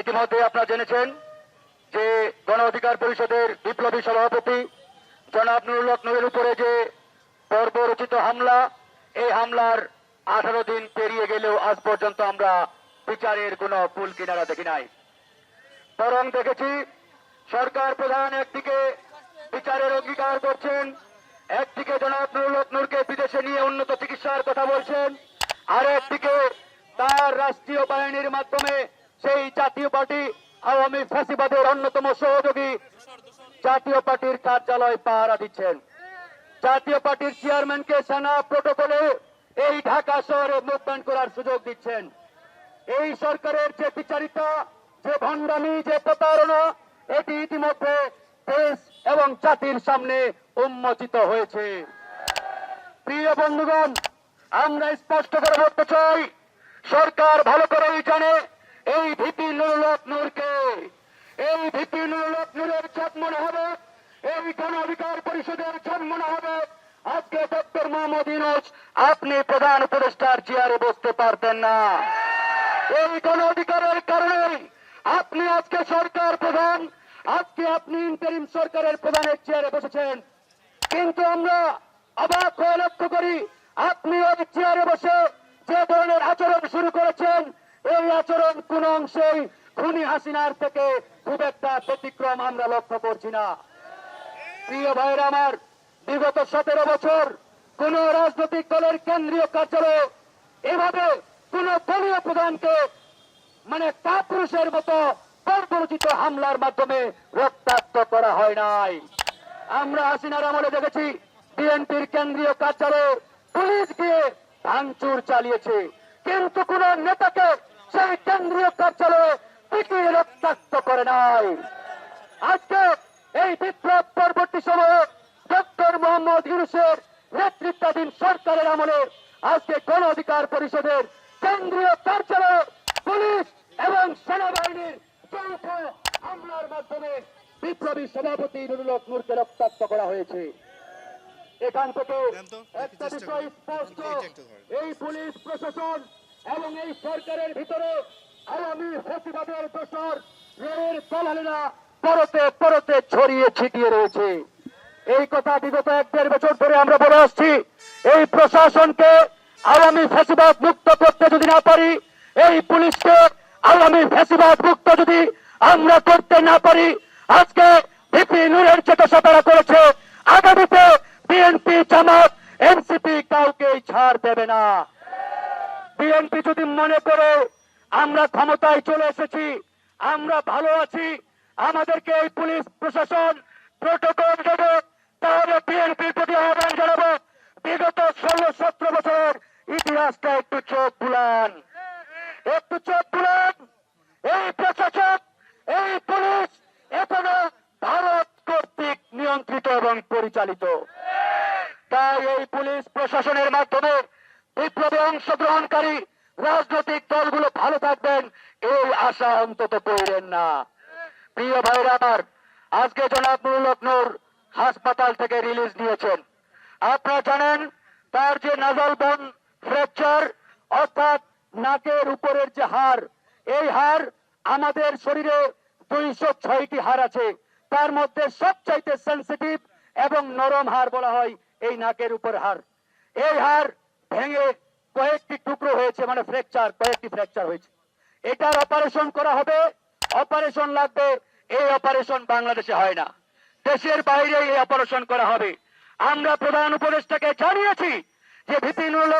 ইতিমধ্যে আপনারা জেনেছেন যে গণ অধিকার পরিষদের বিপ্লবী সভাপতি জনাব নুরুল নুরের উপরে যে পর্বরচিত হামলা, এই হামলার আঠারো দিন পেরিয়ে গেলেও আজ পর্যন্ত আমরা বিচারের কোনো কুল কিনারা দেখি নাই। বরং দেখেছি সরকার প্রধান একদিকে বিচারের অঙ্গীকার করছেন, একদিকে জনাব নুরুল নূরকে বিদেশে নিয়ে উন্নত চিকিৎসার কথা বলছেন, আর একদিকে তার রাষ্ট্রীয় বাহিনীর মাধ্যমে সেই জাতীয় পার্টি আওয়ামী ফ্যাসিবাদের অন্যতম সহযোগী জাতীয় পার্টির কার্যালয় পাহারা দিচ্ছেন। জাতীয় পার্টির চেয়ারম্যানকে সেনা প্রোটোকলে এই ঢাকা শহরে মুভমেন্ট করার সুযোগ দিচ্ছেন। এই সরকারের যে বিচারিতা, যে ভণ্ডামি, যে প্রতারণা, এটি ইতিমধ্যে দেশ এবং জাতির সামনে উন্মোচিত হয়েছে। প্রিয় বন্ধুগণ, আমরা স্পষ্ট করে বলতে চাই, সরকার ভালো করেই জানে এই ভিপি নুরুল হক নূরকে, এই ভিপি নুরুল হক নূরের জন্ম হবে, এই গণ অধিকার পরিষদের জন্ম না হবে। আজকে ডক্টর মোহাম্মদ ইউনুস, আপনি প্রধান উপদেষ্টার চেয়ারে বসতে পারতেন না। এই গণ অধিকারের কারণে আপনি আজকে সরকার প্রধান, আজকে আপনি ইন্টারিম সরকারের প্রধানের চেয়ারে বসেছেন। কিন্তু আমরা অবাক হয়ে লক্ষ্য করি, আপনি ওই চেয়ারে বসে যে ধরনের আচরণ শুরু করেছেন এই আচরণ কোন অংশেই খুনি হাসিনার থেকে খুব একটা ব্যতিক্রম আমরা লক্ষ্য করছি না। প্রিয় ভাইরা আমার, বিগত সতেরো বছর কোন রাজনৈতিক দলের কেন্দ্রীয় কার্যালয়ে এভাবে কোন দলীয় প্রধানকে মানে কাপুরুষের মতো বর্বরচিত হামলার মাধ্যমে রক্তাক্ত করা হয় নাই। আমরা হাসিনার আমলে দেখেছি, বিএনপির কেন্দ্রীয় কার্যালয়ে পুলিশ গিয়ে ভাঙচুর চালিয়েছে। কিন্তু কোন নেতাকে সেই কেন্দ্রীয় কার্যালয়ে পিটিয়ে রক্তাক্ত করে নাই। আজকে এই বিপ্লব পরবর্তী সময়ে ডক্টর মোহাম্মদ ইউনুসের নেতৃত্বাধীন সরকারের আমলে আজকে গণ অধিকার পরিষদের কেন্দ্রীয় কার্যালয়ে পুলিশ এবং সেনাবাহিনীর যৌথ হামলার মাধ্যমে বিপ্লবী সভাপতি নুরুল হক নূরকে রক্তাক্ত করা হয়েছে। এখান থেকে একটা বিষয় স্পষ্ট। এই পুলিশ প্রশাসন এবং এই সরকারের ভিতরে আওয়ামী ফেসিবাদের দোষর রেলের দলালেরা পরতে পরতে ছড়িয়ে ছিটিয়ে রয়েছে। এই কথা বিগত এক দেড় বছর ধরে আমরা বলে আসছি, এই প্রশাসনকে আওয়ামী ফেসিবাদ মুক্ত করতে যদি না পারি, এই পুলিশকে আওয়ামী ফেসিবাদ মুক্ত যদি আমরা করতে না পারি, আজকে ভিপি নূরের চেতসা তারা করেছে, আগামীতে বিএনপি জামাত এনসিপি কাউকে ছাড় দেবে না। বিএনপি যদি মনে করে আমরা ক্ষমতায় চলে এসেছি, আমরা ভালো আছি, আমাদেরকে এই পুলিশ প্রশাসন প্রোটোকল দেবে, তাহলে বিএনপির প্রতি আহ্বান জানাব। বিগত ষোলো সতেরো বছরের ইতিহাসটা একটু চোখ বুলান। একটু চোখ বুলান। এই প্রশাসক, এই পুলিশ এখনও ভারত কর্তৃক নিয়ন্ত্রিত এবং পরিচালিত। তাই এই পুলিশ প্রশাসনের মাধ্যমে বিপ্লবে অংশগ্রহণকারী রাজনৈতিক দলগুলো ভালো থাকবেন, এই আশা অন্তত করিলেন না। প্রিয় ভাইরা আমার, আজকে জনাব নুরুল হাসপাতাল থেকে রিলিজ নিয়েছেন। আপনারা জানেন, তার যে নাজাল বন ফ্র্যাকচার অর্থাৎ নাকের উপরের যে হাড়, এই হাড় আমাদের শরীরে দুইশো ছয়টি হাড় আছে। তার মধ্যে সবচাইতে সেন্সিটিভ এবং নরম হাড় বলা হয় এই নাকের উপর হাড়। এই হাড় ভেঙে কয়েকটি টুকরো হয়েছে মানে ফ্র্যাকচার কয়েকটি ফ্র্যাকচার হয়েছে। এটার অপারেশন করা হবে অপারেশন লাগবে, এই অপারেশন বাংলাদেশে হয় না। দেশের বাইরে এই অপারেশন করা হবে। আমরা প্রধান উপদেষ্টাকে জানিয়েছি যে ভিপি নুরুল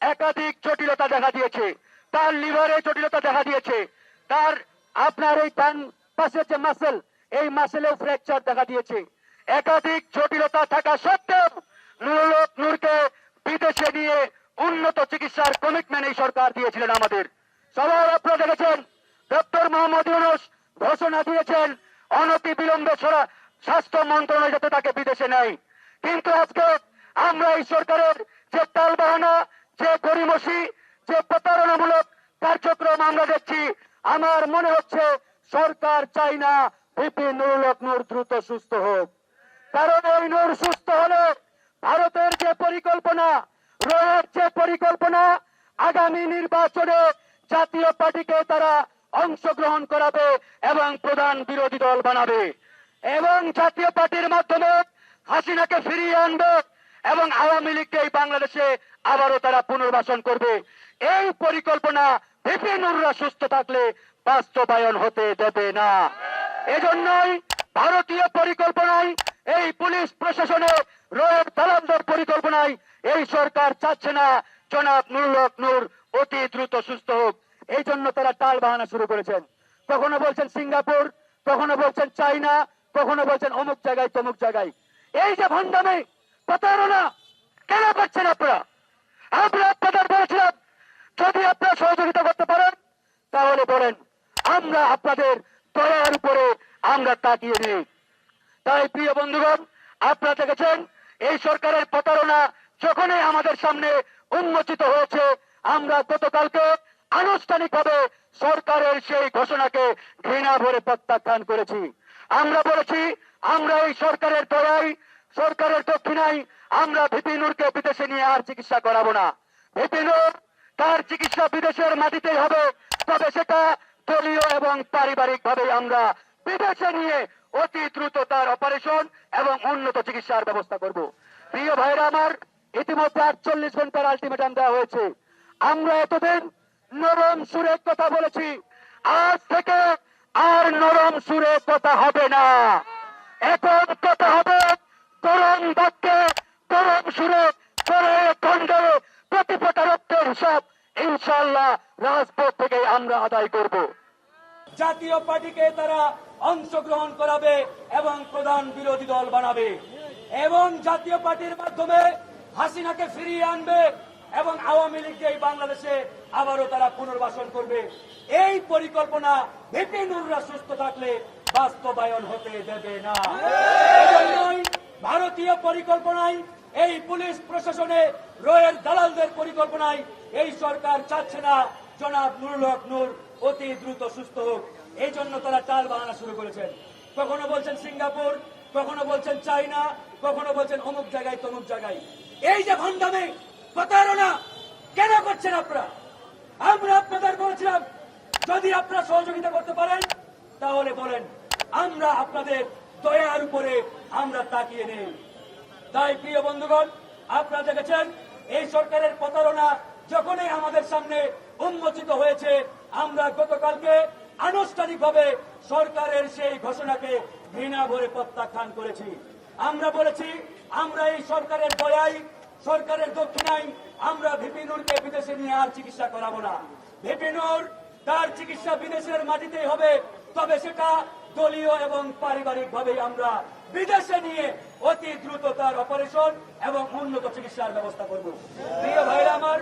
একাধিক জটিলতা দেখা দিয়েছে। তার লিভারে জটিলতা দেখা দিয়েছে। তার আপনার এই ডান পাশের যে মাসেল এই মাসেলেও ফ্র্যাকচার দেখা দিয়েছে। একাধিক জটিলতা থাকা সত্ত্বেও নুরুল হক নূরকে বিদেশে নিয়ে উন্নত চিকিৎসার কমিটমেন্ট এই সরকার দিয়েছিলেন আমাদের। সবাই আপনারা দেখেছেন ডক্টর মোহাম্মদ ইউনুস ঘোষণা দিয়েছেন অনতি বিলম্বে ছড়া স্বাস্থ্য মন্ত্রণালয় যাতে তাকে বিদেশে নেয়। কিন্তু আজকে আমরা এই সরকারের যে তালবাহানা, যে গরিমসি যে প্রতারণামূলক কার্যক্রম আমরা দেখছি, আমার মনে হচ্ছে সরকার চাই না ভিপি নুরুল নূর দ্রুত সুস্থ হোক। কারণ এই নূর সুস্থ হলে ভারতের যে পরিকল্পনা রয়ের যে পরিকল্পনা। আগামী নির্বাচনে জাতীয় পার্টিকে তারা অংশগ্রহণ করাবে এবং প্রধান বিরোধী দল বানাবে। এবং জাতীয় পার্টির মাধ্যমে হাসিনাকে ফিরিয়ে আনবে এবং আওয়ামী লীগকে এই বাংলাদেশে আবারও তারা পুনর্বাসন করবে। এই পরিকল্পনা বিপিনুররা সুস্থ থাকলে বাস্তবায়ন হতে দেবে না। এজন্যই ভারতীয় পরিকল্পনায় এই পুলিশ প্রশাসনে রয়ের দালালদের পরিকল্পনায় এই সরকার চাচ্ছে না। জনাব নুরুল নূর অতি দ্রুত সুস্থ হোক। এই জন্য তারা টাল বাহানা শুরু করেছেন। কখনো বলছেন সিঙ্গাপুর, কখনো বলছেন চাইনা কখনো বলছেন অমুক জায়গায়, তমুক জায়গায়। এই যে ভণ্ডামি, প্রতারণা, কেন করছেন আপনারা? আমরা আপনাদের বলেছিলাম, যদি আপনারা সহযোগিতা করতে পারেন, তাহলে বলেন, আমরা আপনাদের দয়ার উপরে আমরা তাকিয়ে নিই। তাই প্রিয় বন্ধুগণ, আপনারা দেখেছেন এই সরকারের প্রতারণা যখনই আমাদের সামনে উন্মোচিত হয়েছে, আমরা গতকালকে আনুষ্ঠানিকভাবে সরকারের সেই ঘোষণাকে ঘৃণা ভরে প্রত্যাখ্যান করেছি। আমরা বলেছি, আমরা এই সরকারের দয়াই সরকারের দক্ষিণায় আমরা ভিপিনুরকে বিদেশে নিয়ে আর চিকিৎসা করাবো না। ভিপিনুর তার চিকিৎসা বিদেশের মাটিতেই হবে, তবে সেটা দলীয় এবং পারিবারিক ভাবে আমরা বিদেশে নিয়ে অতি দ্রুত তার অপারেশন এবং উন্নত চিকিৎসার ব্যবস্থা করব। প্রিয় ভাইরা আমার, ইতিমধ্যে আটচল্লিশ ঘণ্টার আলটিমেটাম দেওয়া হয়েছে। আমরা এতদিন নরম সুরে কথা বলেছি, আজ থেকে আর নরম সুরে কথা হবে না। এখন কথা হবে তরুণ বাক্যে, তরুণ সুরে খণ্ডে প্রতিপটা হিসাব। ইনশাল্লাহ রাজপথ থেকে আমরা আদায় করব। জাতীয় পার্টিকে তারা অংশগ্রহণ করাবে এবং প্রধান বিরোধী দল বানাবে। এবং জাতীয় পার্টির মাধ্যমে হাসিনাকে ফিরিয়ে আনবে এবং আওয়ামী লীগকে এই বাংলাদেশে আবারও তারা পুনর্বাসন করবে, এই পরিকল্পনা ভিপিনুররা সুস্থ থাকলে বাস্তবায়ন হতে দেবে না। ভারতীয় পরিকল্পনায়, এই পুলিশ প্রশাসনে, রয়ের দালালদের পরিকল্পনায় এই সরকার চাচ্ছে না। জনাব নুরুল হক নূর অতি দ্রুত সুস্থ হোক। এই জন্য তারা টাল বাহানা শুরু করেছেন। কখনো বলছেন সিঙ্গাপুর, কখনো বলছেন চাইনা, কখনো বলছেন অমুক জায়গায় তমুক জায়গায়। এই যে ভণ্ডামে, প্রতারণা, কেন করছেন আপনারা? আমরা আপনাদের বলেছিলাম, যদি আপনারা সহযোগিতা করতে পারেন, তাহলে বলেন, আমরা আপনাদের দয়ার উপরে আমরা তাকিয়ে নেই। তাই প্রিয় বন্ধুগণ, আপনারা দেখেছেন, এই সরকারের প্রতারণা যখনই আমাদের সামনে উন্মোচিত হয়েছে আমরা গতকালকে আনুষ্ঠানিকভাবে সরকারের সেই ঘোষণাকে ঘৃণা ভরে প্রত্যাখ্যান করেছি। আমরা বলেছি, আমরা এই সরকারের দয়াই, সরকারের দক্ষিণায় আমরা ভিপিনুরকে বিদেশে নিয়ে আর চিকিৎসা করাবো না। ভিপিনুর তার চিকিৎসা বিদেশের মাটিতেই হবে, তবে সেটা দলীয় এবং পারিবারিক ভাবে আমরা বিদেশে নিয়ে অতি দ্রুত তার অপারেশন এবং উন্নত চিকিৎসার ব্যবস্থা করব। প্রিয় ভাইরা আমার,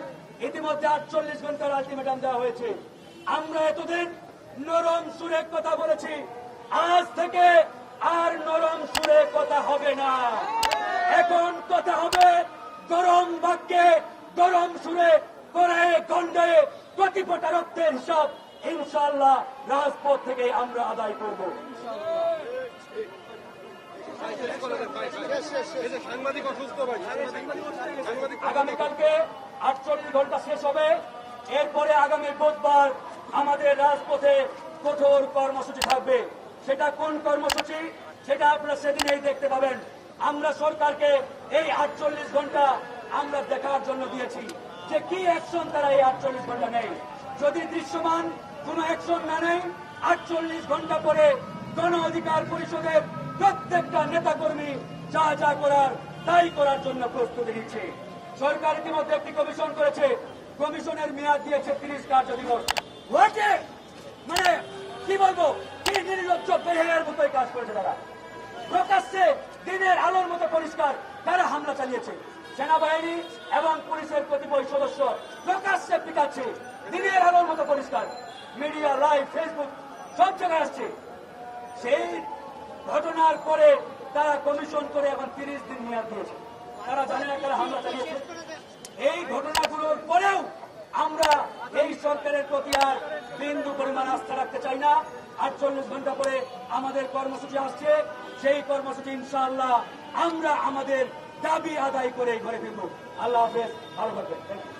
ইতিমধ্যে আটচল্লিশ ঘণ্টার আলটিমেটাম দেওয়া হয়েছে। আমরা এতদিন নরম সুরে কথা বলেছি। আজ থেকে আর নরম সুরে কথা হবে না। এখন কথা হবে গরম বাক্যে, গরম সুরে করে গন্ডে প্রতিপটা রক্তের হিসাব। ইনশাল্লাহ রাজপথ থেকে আমরা আদায় করব। আগামীকালকে আটচল্লিশ ঘণ্টা শেষ হবে। এরপরে আগামী বুধবার আমাদের রাজপথে কঠোর কর্মসূচি থাকবে। সেটা কোন কর্মসূচি? সেটা আপনারা সেদিনেই দেখতে পাবেন। আমরা সরকারকে এই আটচল্লিশ ঘণ্টা আমরা দেখার জন্য দিয়েছি যে কি অ্যাকশন তারা এই আটচল্লিশ ঘণ্টা নেই যদি দৃশ্যমান কোন অ্যাকশন না নেই আটচল্লিশ ঘণ্টা পরে গণ অধিকার পরিষদের প্রত্যেকটা নেতাকর্মী যা যা করার, তাই করার জন্য প্রস্তুতি নিচ্ছে। সরকার ইতিমধ্যে একটি কমিশন করেছে। কমিশনের মেয়াদ দিয়েছে তিরিশ কার্য দিবস হোয়াটে মানে কি বলব? কি নির্লজ্জ বেহের মতোই কাজ করেছে তারা। প্রকাশ্যে দিনের আলোর মতো পরিষ্কার তারা হামলা চালিয়েছে। সেনাবাহিনী এবং পুলিশের কতিপয় সদস্য প্রকাশ্যে পিটাচ্ছে। দিনের আলোর মতো পরিষ্কার। মিডিয়া, লাইভ, ফেসবুক, সব জায়গায় আসছে। সেই ঘটনার পরে তারা কমিশন করে এখন তিরিশ দিন মেয়াদ দিয়েছে। তারা জানে না তারা হামলা চালিয়েছে। এই ঘটনাগুলোর পরেও আমরা সরকারের প্রতি আর বিন্দু পরিমাণ আস্থা রাখতে চাই না। আটচল্লিশ ঘণ্টা পরে আমাদের কর্মসূচি আসছে। সেই কর্মসূচি ইনশাআল্লাহ আমরা আমাদের দাবি আদায় করে ঘরে ফিরব। আল্লাহ হাফেজ, ভালো থাকবেন.